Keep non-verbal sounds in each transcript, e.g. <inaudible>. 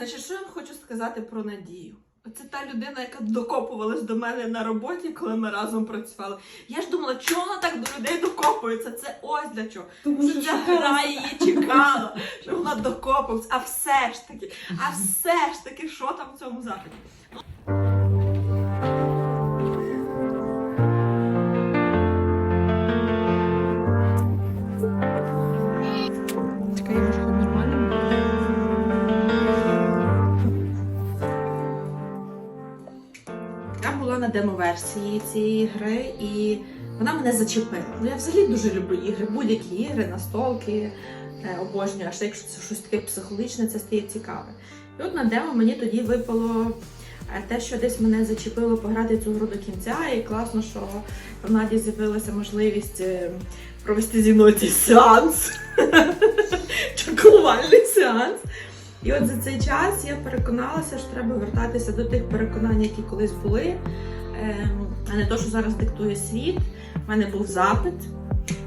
Значить, що я вам хочу сказати про Надію? Оце та людина, яка докопувалась до мене на роботі, коли ми разом працювали. Я ж думала, чого вона так до людей докопується? Це ось для чого. Тому що ця гра її чекала, що вона докопується, А все ж таки, а все ж таки, що там в цьому запиті? На демо-версії цієї гри і вона мене зачепила. Ну я взагалі дуже люблю ігри, будь-які ігри, настолки, е, обожнюю, аж якщо це щось таке психологічне, це стає цікаве. І от на демо мені тоді випало е, те, що десь мене зачепило пограти цю гру до кінця, і класно, що в Наді з'явилася можливість е, провести зі мною цей сеанс. <laughs> Чоколувальний сеанс. І от за цей час я переконалася, що треба вертатися до тих переконань, які колись були, ем, а не то, що зараз диктує світ. У мене був запит.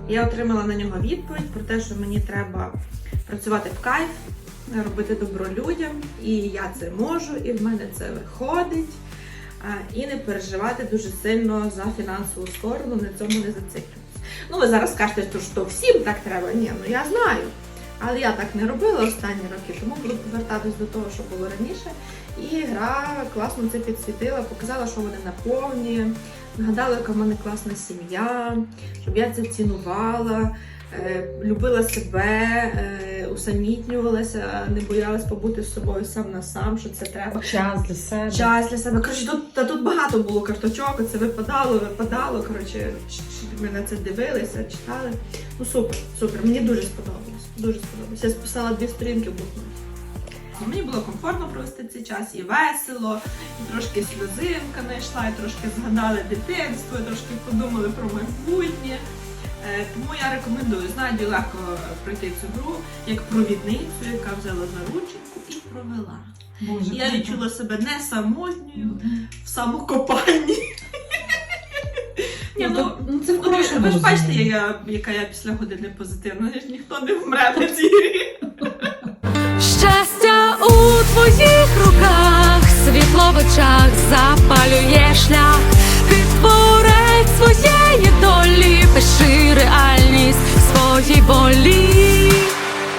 Я отримала на нього відповідь про те, що мені треба працювати в кайф, робити добро людям, і я це можу, і в мене це виходить. І не переживати дуже сильно за фінансову сторону, на цьому не зациклюватися. Ну, ви зараз скажете, що всім так треба. Ні, ну я знаю. Але я так не робила останні роки, тому буду повертатись до того, що було раніше. І гра класно це підсвітила, показала, що вони наповні, нагадала, яка в мене класна сім'я, щоб я це цінувала, е, любила себе, е, усамітнювалася, не боялась побути з собою сам на сам, що це треба. Час для себе. Час для себе. Коротше, тут, та тут багато було карточок, це випадало, випадало. Коротше, ми на це дивилися, читали. Ну супер, супер. Мені дуже сподобалось. Дуже сподобалось. Я списала дві сторінки в блокноті. Мені було комфортно провести цей час і весело, і трошки сльозинка знайшла, і трошки згадали дитинство, і трошки подумали про майбутнє. Е, Тому я рекомендую з Надію легко пройти цю гру як провідницю, яка взяла за ручку і провела. Боже, Я відчула себе не самотньою в самокопанні. Ні, ну, ну, ну це ну, в хорошому Ви ж бачите, я, яка я після години позитивна, <laughs> ніхто не вмре на цій грі. Щастя у твоїх руках, світло в очах запалює шлях, ти творець своєї долі.